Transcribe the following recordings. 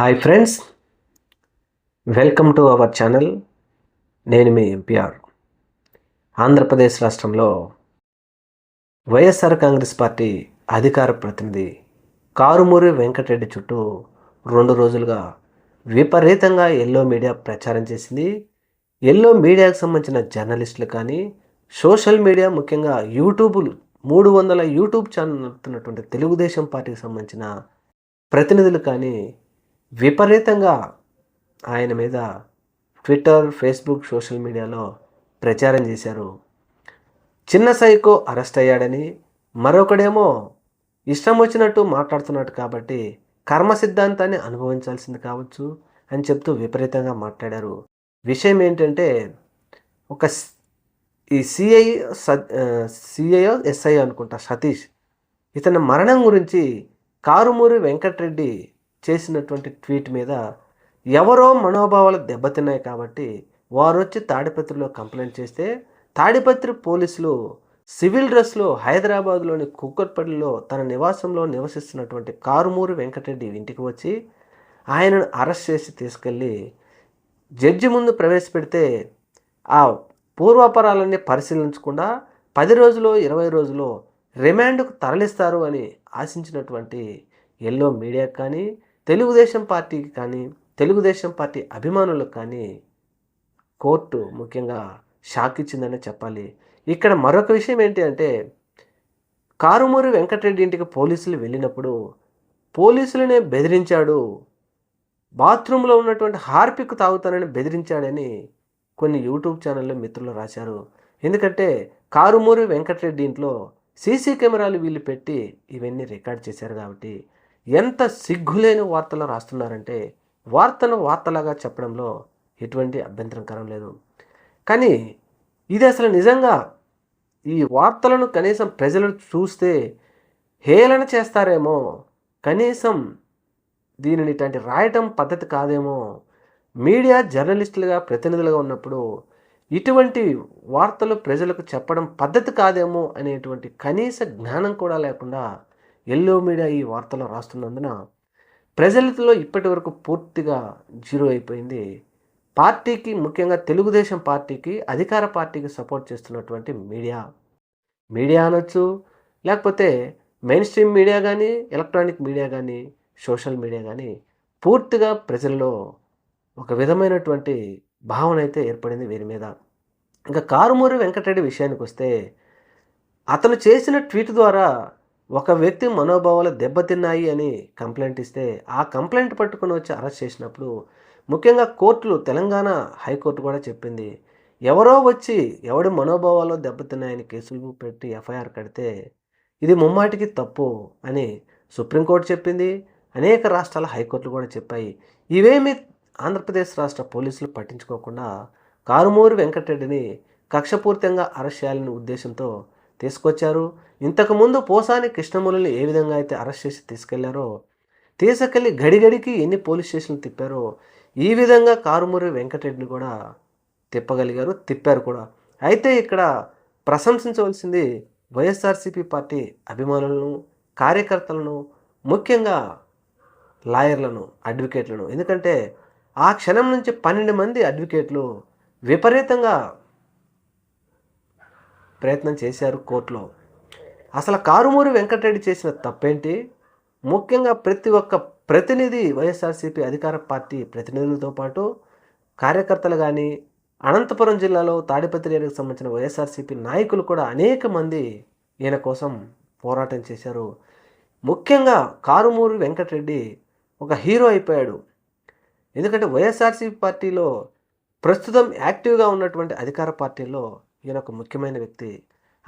Hi friends welcome to our channel. నేను మీ MPR. Andhra Pradesh రాష్ట్రంలో వైఎస్ఆర్ కాంగ్రెస్ పార్టీ అధికార ప్రతినిధి కారుమూరి వెంకటరెడ్డి చుట్టూ రెండు రోజులుగా విపరీతంగా ఎల్లో మీడియా ప్రచారం చేసింది. ఎల్లో మీడియాకు సంబంధించిన జర్నలిస్టులు కానీ సోషల్ మీడియా ముఖ్యంగా యూట్యూబులు మూడు వందల యూట్యూబ్ ఛానల్ నడుపుతున్నటువంటి తెలుగుదేశం పార్టీకి సంబంధించిన ప్రతినిధులు కానీ విపరీతంగా ఆయన మీద ట్విట్టర్ ఫేస్బుక్ సోషల్ మీడియాలో ప్రచారం చేశారు. చిన్న సైకో అరెస్ట్ అయ్యాడని మరొకడేమో ఇష్టం వచ్చినట్టు మాట్లాడుతున్నాడు కాబట్టి కర్మ సిద్ధాంతాన్ని అనుభవించాల్సింది కావచ్చు అని చెప్తూ విపరీతంగా మాట్లాడారు. విషయం ఏంటంటే ఒక ఈ సిఐ సిఐఓ ఎస్ఐ అనుకుంటా సతీష్. ఇతని మరణం గురించి కారుమూరి వెంకటరెడ్డి చేసినటువంటి ట్వీట్ మీద ఎవరో మనోభావాలు దెబ్బతిన్నాయి కాబట్టి వారు వచ్చి తాడిపత్రిలో కంప్లైంట్ చేస్తే తాడిపత్రి పోలీసులు సివిల్ డ్రెస్లో హైదరాబాద్లోని కుక్కట్పల్లిలో తన నివాసంలో నివసిస్తున్నటువంటి కారుమూరి వెంకటరెడ్డి ఇంటికి వచ్చి ఆయనను అరెస్ట్ చేసి తీసుకెళ్ళి జడ్జి ముందు ప్రవేశపెడితే ఆ పూర్వాపరాలన్నీ పరిశీలించకుండా పది రోజులు ఇరవై రోజులు రిమాండ్కు తరలిస్తారు అని ఆశించినటువంటి ఎల్లో మీడియాకి కానీ తెలుగుదేశం పార్టీకి కానీ తెలుగుదేశం పార్టీ అభిమానులకు కానీ కోర్టు ముఖ్యంగా షాక్ ఇచ్చిందనే చెప్పాలి. ఇక్కడ మరొక విషయం ఏంటి అంటే కారుమూరి వెంకటరెడ్డి ఇంటికి పోలీసులు వెళ్ళినప్పుడు పోలీసులనే బెదిరించాడు. బాత్రూంలో ఉన్నటువంటి హార్పిక్ తాగుతానని బెదిరించాడని కొన్ని యూట్యూబ్ ఛానల్లో మిత్రులు రాశారు. ఎందుకంటే కారుమూరి వెంకటరెడ్డి ఇంట్లో సీసీ కెమెరాలు వీళ్ళు పెట్టి ఇవన్నీ రికార్డ్ చేశారు కాబట్టి ఎంత సిగ్గులేని వార్తలు రాస్తున్నారంటే వార్తను వార్తలాగా చెప్పడంలో ఎటువంటి అభ్యంతరకరం లేదు. కానీ ఇది అసలు నిజంగా ఈ వార్తలను కనీసం ప్రజలు చూస్తే హేళన చేస్తారేమో కనీసం దీనిని ఇట్లాంటి రాయటం పద్ధతి కాదేమో మీడియా జర్నలిస్టులుగా ప్రతినిధులుగా ఉన్నప్పుడు ఇటువంటి వార్తలు ప్రజలకు చెప్పడం పద్ధతి కాదేమో అనేటువంటి కనీస జ్ఞానం కూడా లేకుండా ఎల్లో మీడియా ఈ వార్తలు రాస్తున్నందున ప్రజలతో ఇప్పటి వరకు పూర్తిగా జీరో అయిపోయింది. పార్టీకి ముఖ్యంగా తెలుగుదేశం పార్టీకి అధికార పార్టీకి సపోర్ట్ చేస్తున్నటువంటి మీడియా. మీడియా అనొచ్చు లేకపోతే మెయిన్ స్ట్రీమ్ మీడియా కానీ ఎలక్ట్రానిక్ మీడియా కానీ సోషల్ మీడియా కానీ పూర్తిగా ప్రజల్లో ఒక విధమైనటువంటి భావన అయితే ఏర్పడింది వీరి మీద. ఇంకా కారుమూరి వెంకటరెడ్డి విషయానికి వస్తే అతను చేసిన ట్వీట్ ద్వారా ఒక వ్యక్తి మనోభావాలు దెబ్బతిన్నాయి అని కంప్లైంట్ ఇస్తే ఆ కంప్లైంట్ పట్టుకొని వచ్చి అరెస్ట్ చేసినప్పుడు ముఖ్యంగా కోర్టులు తెలంగాణ హైకోర్టు కూడా చెప్పింది ఎవరో వచ్చి ఎవడి మనోభావాలు దెబ్బతిన్నాయని కేసులు పెట్టి ఎఫ్ఐఆర్ కడితే ఇది ముమ్మాటికి తప్పు అని సుప్రీంకోర్టు చెప్పింది. అనేక రాష్ట్రాల హైకోర్టులు కూడా చెప్పాయి. ఇవేమి ఆంధ్రప్రదేశ్ రాష్ట్ర పోలీసులు పట్టించుకోకుండా కారుమూరి వెంకటరెడ్డిని కక్షపూరితంగా అరెస్ట్ చేయాలనే ఉద్దేశంతో తీసుకొచ్చారు. ఇంతకుముందు పోసాని కృష్ణమూలని ఏ విధంగా అయితే అరెస్ట్ చేసి తీసుకెళ్ళారో తీసుకెళ్ళి గడిగడికి ఎన్ని పోలీస్ స్టేషన్లు తిప్పారో ఈ విధంగా కారుమూరి వెంకటరెడ్డిని కూడా తిప్పగలిగారు తిప్పారు కూడా. అయితే ఇక్కడ ప్రశంసించవలసింది వైఎస్ఆర్సీపీ పార్టీ అభిమానులను కార్యకర్తలను ముఖ్యంగా లాయర్లను అడ్వకేట్లను. ఎందుకంటే ఆ క్షణం నుంచి పన్నెండు మంది అడ్వకేట్లు విపరీతంగా ప్రయత్నం చేశారు కోర్టులో. అసలు కారుమూరి వెంకటరెడ్డి చేసిన తప్పేంటి? ముఖ్యంగా ప్రతి ఒక్క ప్రతినిధి వైఎస్ఆర్సీపీ అధికార పార్టీ ప్రతినిధులతో పాటు కార్యకర్తలు కానీ అనంతపురం జిల్లాలో తాడిపత్రి ఏరియాకు సంబంధించిన వైఎస్ఆర్సీపీ నాయకులు కూడా అనేక మంది ఈయన కోసం పోరాటం చేశారు. ముఖ్యంగా కారుమూరి వెంకటరెడ్డి ఒక హీరో అయిపోయాడు. ఎందుకంటే వైఎస్ఆర్సీపీ పార్టీలో ప్రస్తుతం యాక్టివ్గా ఉన్నటువంటి అధికార పార్టీలో ఈయన ఒక ముఖ్యమైన వ్యక్తి.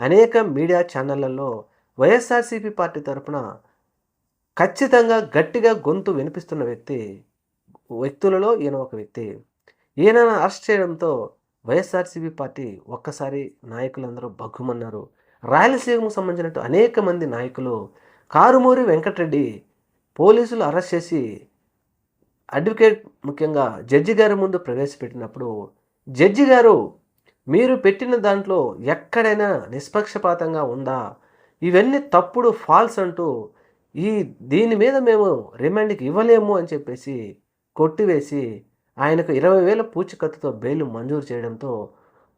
అనేక మీడియా ఛానళ్ళలో వైఎస్ఆర్సీపీ పార్టీ తరఫున ఖచ్చితంగా గట్టిగా గొంతు వినిపిస్తున్న వ్యక్తి వ్యక్తులలో ఈయన ఒక వ్యక్తి. ఈయన అరెస్ట్ చేయడంతో వైఎస్ఆర్సీపీ పార్టీ ఒక్కసారి నాయకులందరూ భగ్గుమన్నారు రాయలసీమకు సంబంధించినట్టు అనేక మంది నాయకులు కారుమూరి వెంకటరెడ్డి పోలీసులు అరెస్ట్ చేసి అడ్వకేట్ ముఖ్యంగా జడ్జి గారి ముందు ప్రవేశపెట్టినప్పుడు జడ్జి గారు మీరు పెట్టిన దాంట్లో ఎక్కడైనా నిష్పక్షపాతంగా ఉందా? ఇవన్నీ తప్పుడు ఫాల్స్ అంటూ ఈ దీని మీద మేము రిమాండ్కి ఇవ్వలేము అని చెప్పేసి కొట్టివేసి ఆయనకు ఇరవై వేల పూచికత్తుతో బెయిల్ మంజూరు చేయడంతో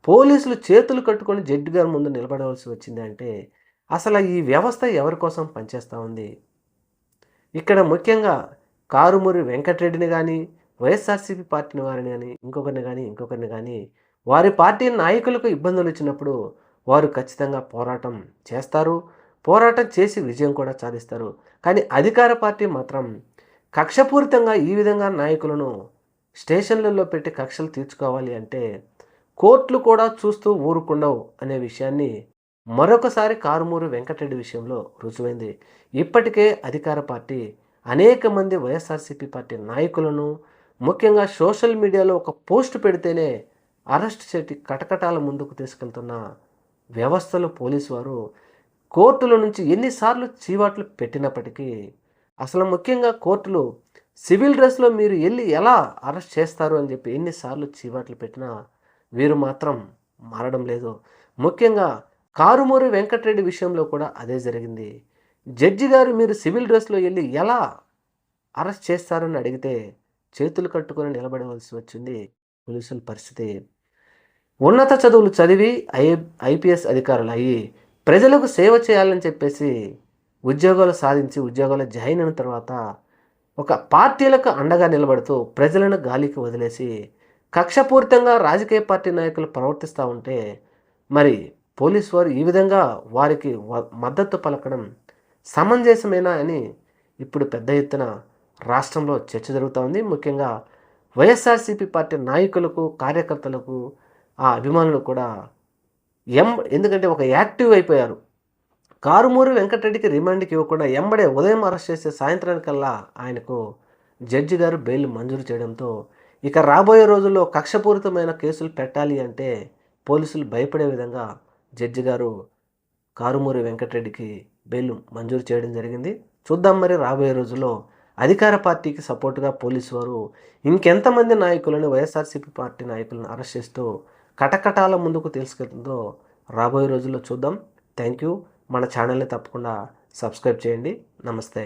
పోలీసులు చేతులు కట్టుకొని జడ్జి గారి ముందు నిలబడవలసి వచ్చింది అంటే అసలు ఈ వ్యవస్థ ఎవరి కోసం పనిచేస్తూ ఉంది? ఇక్కడ ముఖ్యంగా కారుమూరి వెంకటరెడ్డిని కానీ వైఎస్ఆర్సీపీ పార్టీని వారిని కానీ ఇంకొకరిని కానీ ఇంకొకరిని కానీ వారి పార్టీ నాయకులకు ఇబ్బందులు వచ్చినప్పుడు వారు ఖచ్చితంగా పోరాటం చేస్తారు. పోరాటం చేసి విజయం కూడా సాధిస్తారు. కానీ అధికార పార్టీ మాత్రం కక్షపూరితంగా ఈ విధంగా నాయకులను స్టేషన్లలో పెట్టి కక్షలు తీర్చుకోవాలి అంటే కోర్టులు కూడా చూస్తూ ఊరుకుండవు అనే విషయాన్ని మరొకసారి కారుమూరు వెంకటరెడ్డి విషయంలో రుజువైంది. ఇప్పటికే అధికార పార్టీ అనేక మంది వైఎస్ఆర్సీపీ పార్టీ నాయకులను ముఖ్యంగా సోషల్ మీడియాలో ఒక పోస్ట్ పెడితేనే అరెస్ట్ చేటి కటకటాల ముందుకు తీసుకెళ్తున్న వ్యవస్థలో పోలీసు వారు కోర్టుల నుంచి ఎన్నిసార్లు చీవాట్లు పెట్టినప్పటికీ అసలు ముఖ్యంగా కోర్టులు సివిల్ డ్రెస్లో మీరు వెళ్ళి ఎలా అరెస్ట్ చేస్తారు అని చెప్పి ఎన్నిసార్లు చీవాట్లు పెట్టినా వీరు మాత్రం మారడం లేదు. ముఖ్యంగా కారుమూరి వెంకటరెడ్డి విషయంలో కూడా అదే జరిగింది. జడ్జి గారు మీరు సివిల్ డ్రెస్లో వెళ్ళి ఎలా అరెస్ట్ చేస్తారని అడిగితే చేతులు కట్టుకొని నిలబడవలసి వచ్చింది. పోలీసుల పరిస్థితి ఉన్నత చదువులు చదివి ఐ ఐపీఎస్ అధికారులు అయ్యి ప్రజలకు సేవ చేయాలని చెప్పేసి ఉద్యోగాలు సాధించి ఉద్యోగాలు జాయిన్ అయిన తర్వాత ఒక పార్టీలకు అండగా నిలబడుతూ ప్రజలను గాలికి వదిలేసి కక్షపూరితంగా రాజకీయ పార్టీ నాయకులు ప్రవర్తిస్తూ ఉంటే మరి పోలీసు వారు ఈ విధంగా వారికి మద్దతు పలకడం సమంజసమేనా అని ఇప్పుడు పెద్ద ఎత్తున రాష్ట్రంలో చర్చ జరుగుతూ ఉంది. ముఖ్యంగా వైఎస్ఆర్సీపీ పార్టీ నాయకులకు కార్యకర్తలకు ఆ అభిమానులు కూడా ఎం ఎందుకంటే ఒక యాక్టివ్ అయిపోయారు. కారుమూరి వెంకటరెడ్డికి రిమాండ్కి ఇవ్వకుండా ఎంబడే ఉదయం అరెస్ట్ చేసే సాయంత్రానికల్లా ఆయనకు జడ్జి గారు బెయిల్ మంజూరు చేయడంతో ఇక రాబోయే రోజుల్లో కక్షపూరితమైన కేసులు పెట్టాలి అంటే పోలీసులు భయపడే విధంగా జడ్జి గారు కారుమూరి వెంకటరెడ్డికి బెయిల్ మంజూరు చేయడం జరిగింది. చూద్దాం మరి రాబోయే రోజుల్లో అధికార పార్టీకి సపోర్టుగా పోలీసు వారు ఇంకెంతమంది నాయకులను వైఎస్ఆర్సీపీ పార్టీ నాయకులను అరెస్ట్ చేస్తూ కటకటాల ముందుకు తీసుకెళ్తుందో రాబోయే రోజుల్లో చూద్దాం. థ్యాంక్ యూ మన ఛానల్ని తప్పకుండా సబ్స్క్రైబ్ చేయండి. నమస్తే.